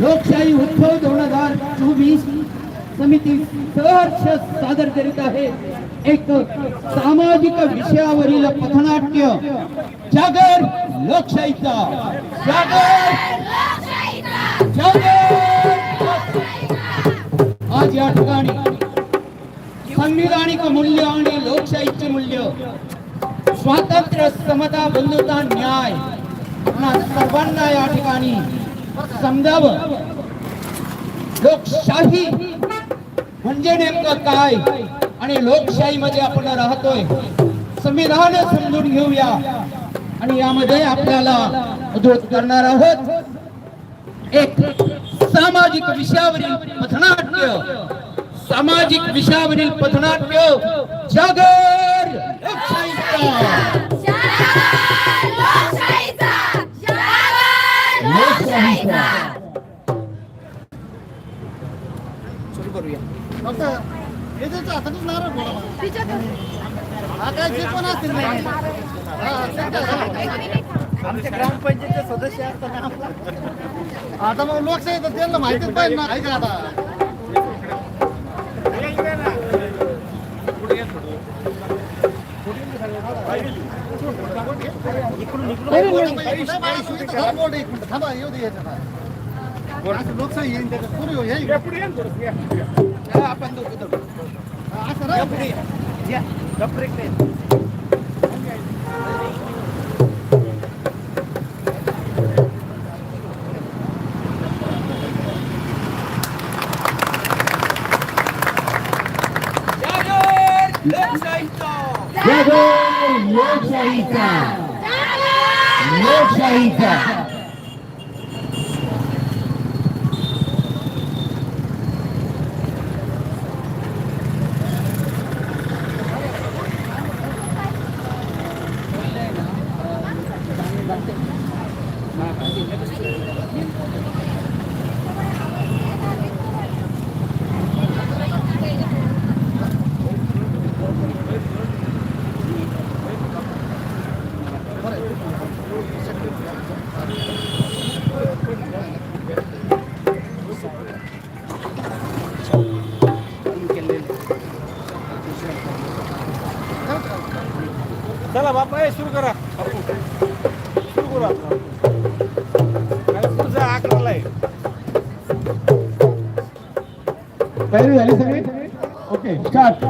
लोकशाही उत्सव दोन हजार चोवीस समिती सहर्ष सादर करीत आहे. एक सामाजिक विषयावरील पथनाट्य जागर लोकशाहीचा. जागर जागर आज या ठिकाणी संविधानिक मूल्य आणि लोकशाहीचे मूल्य स्वातंत्र्य समता बंधुता न्याय सर्वांना या ठिकाणी समजावं. लोकशाही म्हणजे नेमकं काय? आणि लोकशाहीमध्ये आपण राहतोय. संविधान समजून घेऊया. आणि यामध्ये आपल्याला उद्धृत करणार आहोत. एक सामाजिक विषयावरील पथनाट्य. सामाजिक विषयावरील पथनाट्य. जागर लोकशाहीचा. असतील ना. हा, ते काय. आमचे ग्रामपंचायतचे सदस्य असतात ना. आता मग लोकशाही तर त्यांना माहितीच पाहिजे ना ऐका आता लोकशाही येईन त्याच्यात. हे येऊ. आपण. हा, असं राहू. जागर लोकशाहीचा. जागर लोकशाहीचा लोकशाहीचा चला बापा हे सुरू करा. सुरू करा. तुझा तयारी झाली सगळी? ओके स्टार्ट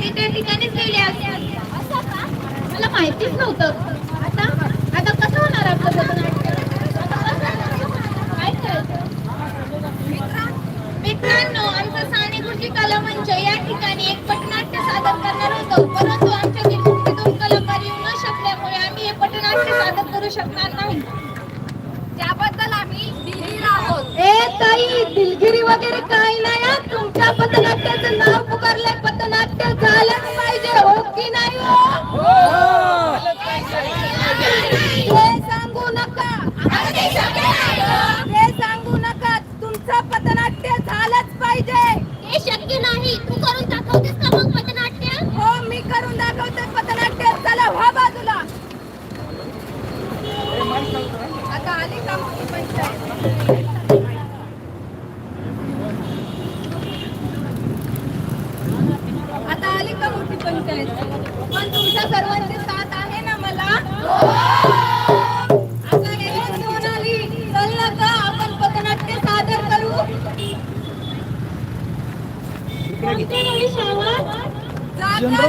ते त्या ठिकाणीच गेले असं का मला माहितीच नव्हतं आता आता कसं होणार आपलं काय करायचं मित्रांनो आमचा साने कृषी कला मंच या ठिकाणी एक पटनाट्य सादर करणार होतो परंतु आमच्या मुख्य दोन कलाकार येऊ न शकल्यामुळे आम्ही हे पटनाट्य सादर करू शकणार नाही त्याबद्दल आम्ही दिलगीर आहोत ए ताई दिलगिरी वगैरे काही नाही तुमच्या पथनाट्याचं नाव पुकारलंय भरतनाट्य झालंच पाहिजे हो की नाही हो? हे सांगू नका. हे सांगू नका. तुमचं पथनाट्य झालंच पाहिजे. हे शक्य नाही. तू करून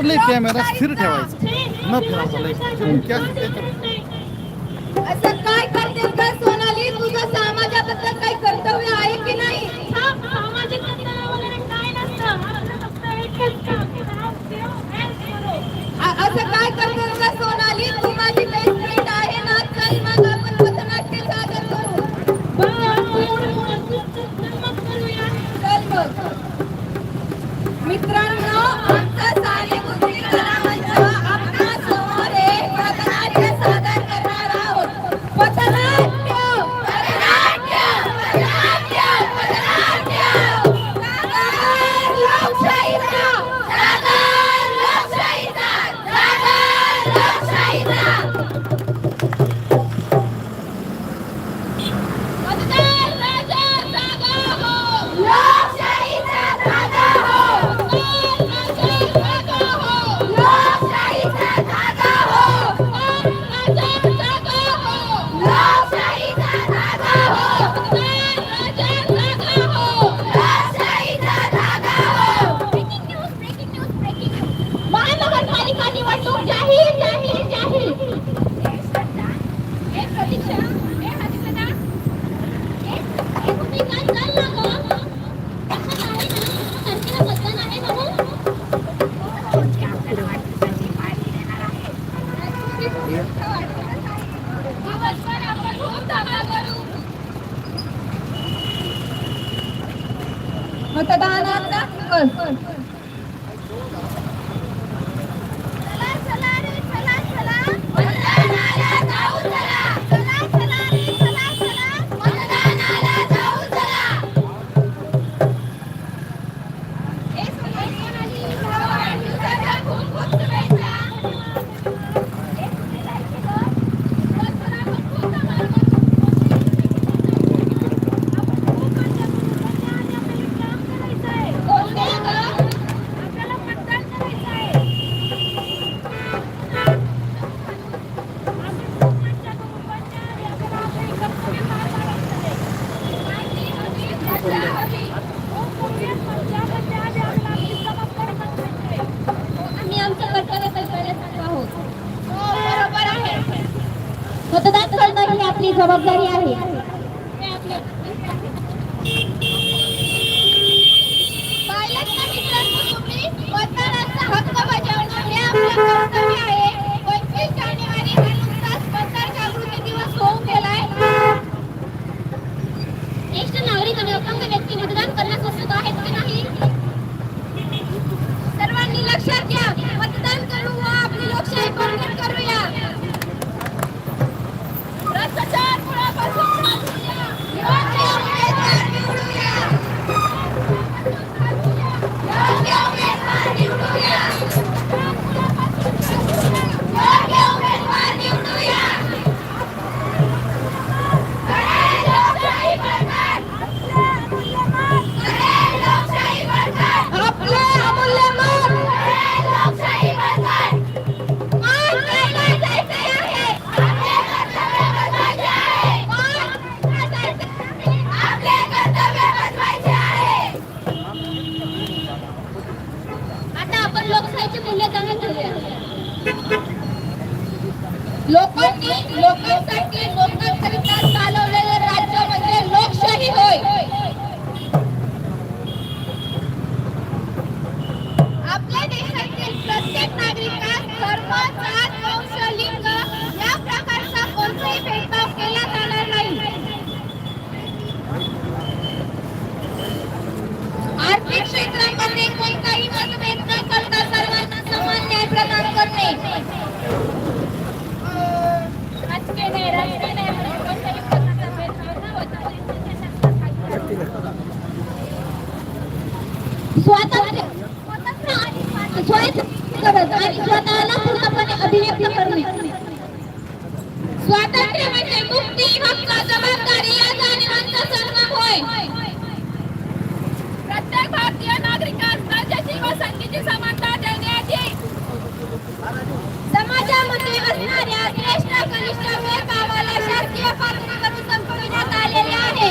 त्याच्यावर लई कॅमेरा स्थिर ठेवायचा. न फिरवता लई જવાબદારી આવી भारतीय नागरिकांना व संधीची समानता देण्याची समाजामध्ये असणाऱ्या श्रेष्ठ कनिष्ठ भेदभावाला शासकीय पातळीवरून संपविण्यात आलेले आहे.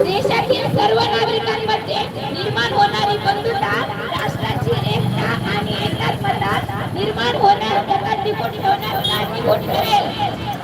देशातील सर्व नागरिकांमध्ये निर्माण होणारी बंधुता राष्ट्र आणि एकाच मतात निर्माण होणार होणार नाही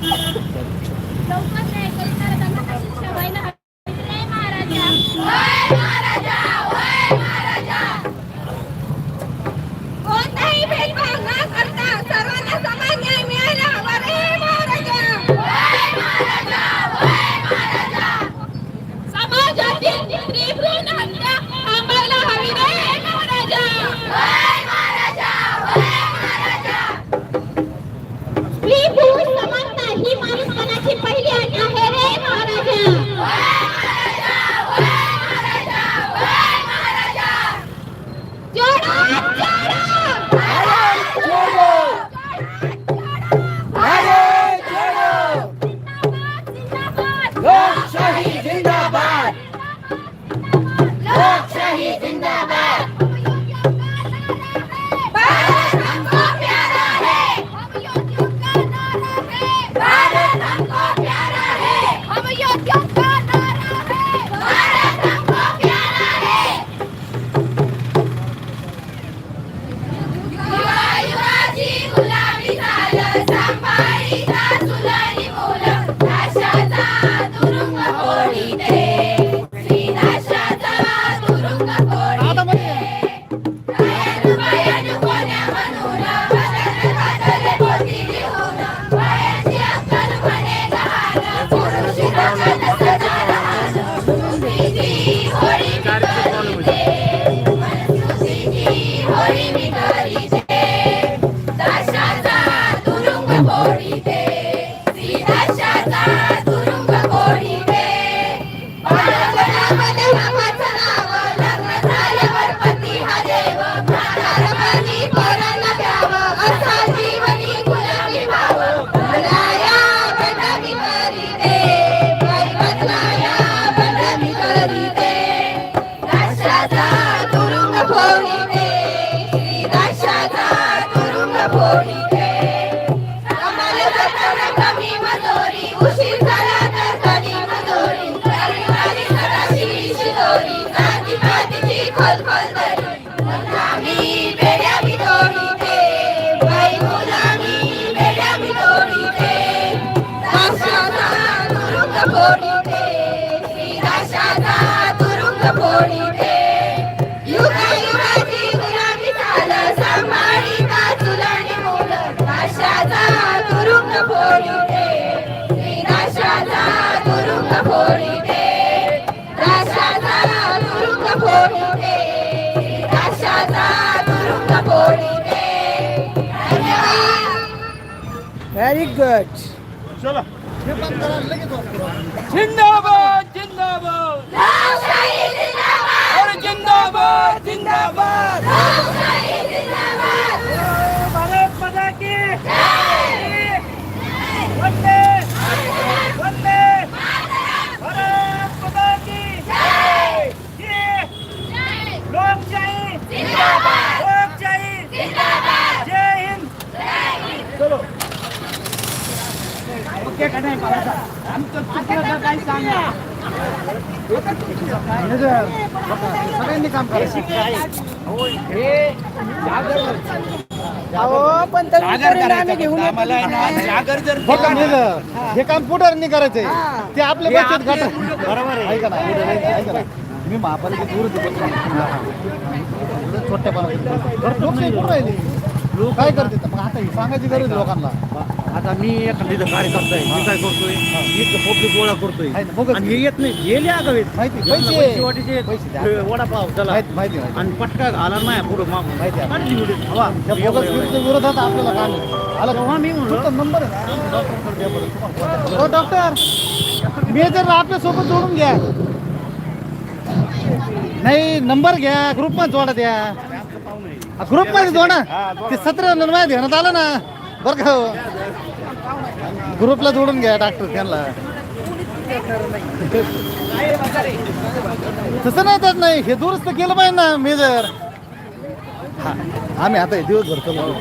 Đúng, con này, con very good चला। हे काम करा लगेच वापरा. जिंदाबाद जिंदाबाद लोकशाही जिंदाबाद अरे जिंदाबाद जिंदाबाद लोकशाही जिंदाबाद भारत माता की वंदे वंदे भारत माता की ये लोकशाही जिंदाबाद लोकशाही जिंदाबाद जय हिंद चलो ओके का नाही मला आमचं चुकलं काय सांगा सगळ्यांनी काम करायचं अहो पण तरुण आम्ही घेऊन येतो. हो का? हे. काम पुढाऱ्यांनी करायचंय? ते आपल्या बचत गट बरोबर आहे ऐका ना पुढे ऐका ना मी महापालिकेत दूर छोट्या लोकशाही कुठं राहिली. लोक काय करते मग आता हे सांगायची गरज आहे लोकांना आता मी एखादा कार्यकर्ता आहे मी काय करतोय इथं पब्लिक गोळा करतोय आहे ना, बोगस. आणि हे येत नाही गेले हे. माहिती पैसे पैसे वाटीचे पैसे द्या. हे वडापाव चला माहिती माहिती माहिती आणि पटका आला नाही पुढं मागून माहिती आहे. काढली व्हिडिओ. हवा. त्या बोगस विरुद्ध विरोधात आपल्याला काम आहे. आलं? तेव्हा मी म्हणलो तुमचा नंबर आहे ना? हो डॉक्टर मेजर आपल्यासोबत जोडून घ्या नाही नंबर घ्या ग्रुपमध्ये जोडा द्या. ग्रुपमध्ये जोडा. ते सतरा नंबर माझ्या ध्यानात आलं ना. बरं का हो? ग्रुपला जोडून घ्या डॉक्टर त्यांना. तसं नाही तर नाही हे दुरुस्त केलं पाहिजे ना मेजर हा आम्ही आता दिवस भरतो चालू